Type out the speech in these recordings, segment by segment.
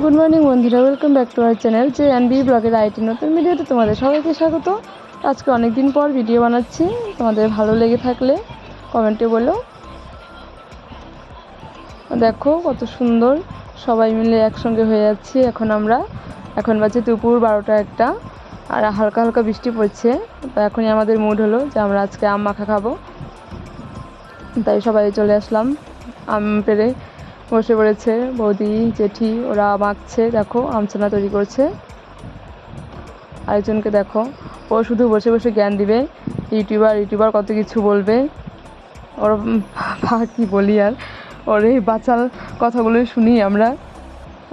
Good morning বন্ধুরা। Welcome back to our channel যে B ব্লগের আইটি নতুন ভিডিওতে তোমাদের সবাইকে স্বাগত। আজকে অনেক দিন পর ভিডিও বানাচ্ছি, তোমাদের ভালো লেগে থাকলে কমেন্টে বলো। দেখো, কত সুন্দর সবাই মিলে একসঙ্গে হয়ে যাচ্ছি। এখন আমরা, এখন বাজে দুপুর বারোটা একটা, আর হালকা হালকা বৃষ্টি পড়ছে। তো এখনই আমাদের মুড হলো যে আমরা আজকে আম মাখা খাব। তাই সবাই চলে আসলাম। আম পেরে বসে পড়েছে বৌদি, জেঠি, ওরা মাখছে, দেখো, আমছানা তৈরি করছে। আরেকজনকে দেখো, ও শুধু বসে বসে জ্ঞান দিবে, ইউটিউবার ইউটিউবার কত কিছু বলবে। ওর ভা কি বলি আর, ওর এই বাচাল কথাগুলোই শুনি আমরা,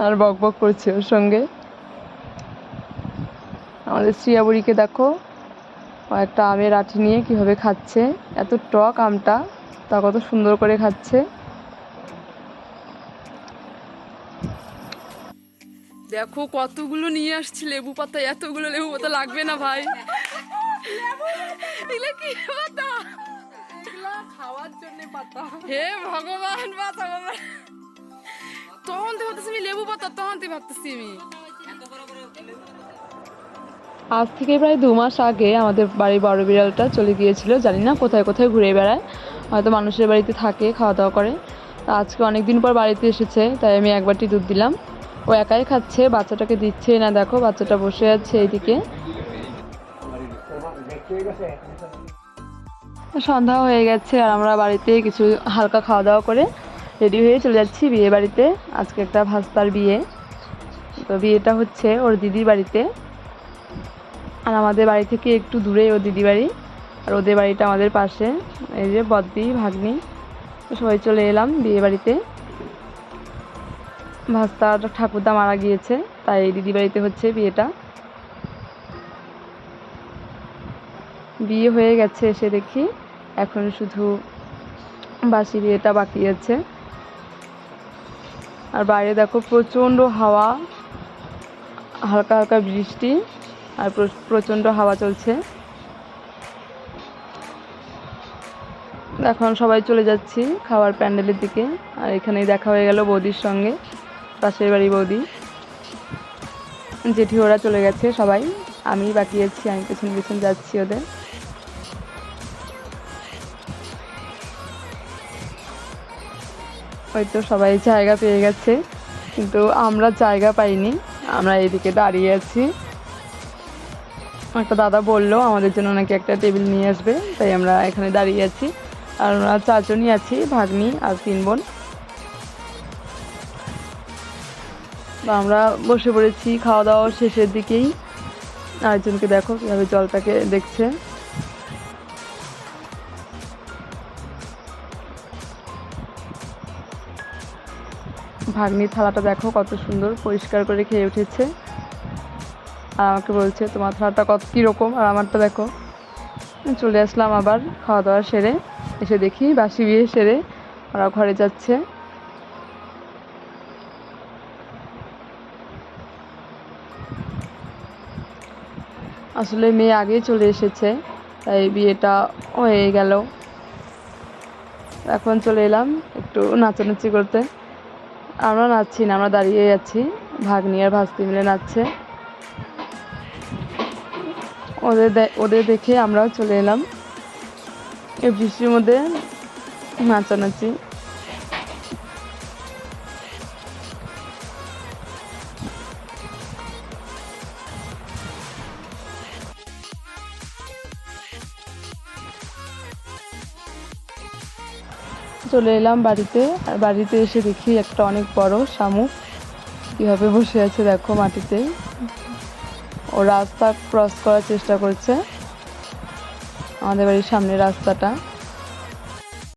আর বক বক করছে ওর সঙ্গে। আমাদের শ্রিয়া বুড়িকে দেখো একটা আমের আঠি নিয়ে কীভাবে খাচ্ছে, এত টক আমটা। তা কত সুন্দর করে খাচ্ছে। দেখো কতগুলো নিয়ে আসছি লেবু পাতা এতগুলো লেবু পাতা লাগবে না ভাই। কি পাতা? খাওয়ার জন্য পাতা। হে ভগবান বাবা তখন তো ভাবতেছি আমি লেবু পাতা তখন তো ভাবতেছি আমি। আজ থেকে প্রায় দু মাস আগে আমাদের বাড়ির বড় বিড়ালটা চলে গিয়েছিল, জানি না কোথায় কোথায় ঘুরে বেড়ায়। হয়তো মানুষের বাড়িতে থাকে খাওয়া দাওয়া করে আজকে অনেক দিন পর বাড়িতে এসেছে, তাই আমি এক বাটি দুধ দিলাম। ও একাই খাচ্ছে, বাচ্চাটাকে দিচ্ছে না, দেখো বাচ্চাটা বসে আছে এইদিকে। সন্ধ্যা হয়ে গেছে আর আমরা বাড়িতে কিছু হালকা খাওয়া দাওয়া করে রেডি হয়ে চলে যাচ্ছি বিয়ে বাড়িতে। আজকে একটা ভাস্তার বিয়ে। তো বিয়েটা হচ্ছে ওর দিদির বাড়িতে। আর আমাদের বাড়ি থেকে একটু দূরে ও দিদি বাড়ি। আর ওদের বাড়িটা আমাদের পাশে। এই যে বদ্দি, ভাগ্নি, সবাই চলে এলাম বিয়ে বাড়িতে। ভাস্তার ঠাকুরদা মারা গিয়েছে, তাই এই দিদি বাড়িতে হচ্ছে বিয়েটা। বিয়ে হয়ে গেছে এসে দেখি, এখন শুধু বাসি বিয়েটা বাকি আছে। আর বাইরে দেখো প্রচণ্ড হাওয়া, হালকা হালকা বৃষ্টি। আর প্র- প্রচণ্ড হাওয়া চলছে। এখন সবাই চলে যাচ্ছি খাওয়ার প্যান্ডেলের দিকে। আর এখানেই দেখা হয়ে গেল বৌদির সঙ্গে, পাশের বাড়ি বৌদি। জেঠি, ওরা চলে গেছে সবাই। আমি বাকি আছি, আমি পেছন পেছন যাচ্ছি ওদের। হয়তো সবাই জায়গা পেয়ে গেছে, কিন্তু আমরা জায়গা পাইনি। আমরা এদিকে দাঁড়িয়ে আছি। একটা দাদা বলল, আমাদের জন্য নাকি একটা টেবিল নিয়ে আসবে। তাই আমরা এখানে দাঁড়িয়ে আছি। আর আমরা চারজনই আছি, ভাগ্নি আর তিন বোন। আমরা বসে পড়েছি খাওয়া দাওয়া শেষের দিকেই। আরেকজনকে দেখো, কীভাবে জলটাকে দেখছে। ভাগ্নির থালাটা দেখো, কত সুন্দর পরিষ্কার করে খেয়ে উঠেছে। আর আমাকে বলছে, তোমার থালাটা কত কীরকম আর আমারটা দেখো, চলে আসলাম আবার খাওয়া দাওয়া সেরে, এসে দেখি বাসি বিয়ে সেরে ওরা ঘরে যাচ্ছে। আসলে মেয়ে আগেই চলে এসেছে, তাই বিয়েটা হয়ে গেল। এখন চলে এলাম একটু নাচানাচি করতে। আমরা নাচছি না, আমরা দাঁড়িয়ে যাচ্ছি আছি, ভাগ্নি আর ভাস্তি মিলে নাচছে। ওদের ওদের দেখে আমরাও চলে এলাম। এই বৃষ্টির মধ্যে নাচানাচি। চলে এলাম বাড়িতে। আর বাড়িতে এসে দেখি একটা অনেক বড় শামুক। কীভাবে বসে আছে দেখো মাটিতে। ও রাস্তা ক্রস করার চেষ্টা করছে। আমাদের বাড়ির সামনে রাস্তাটা।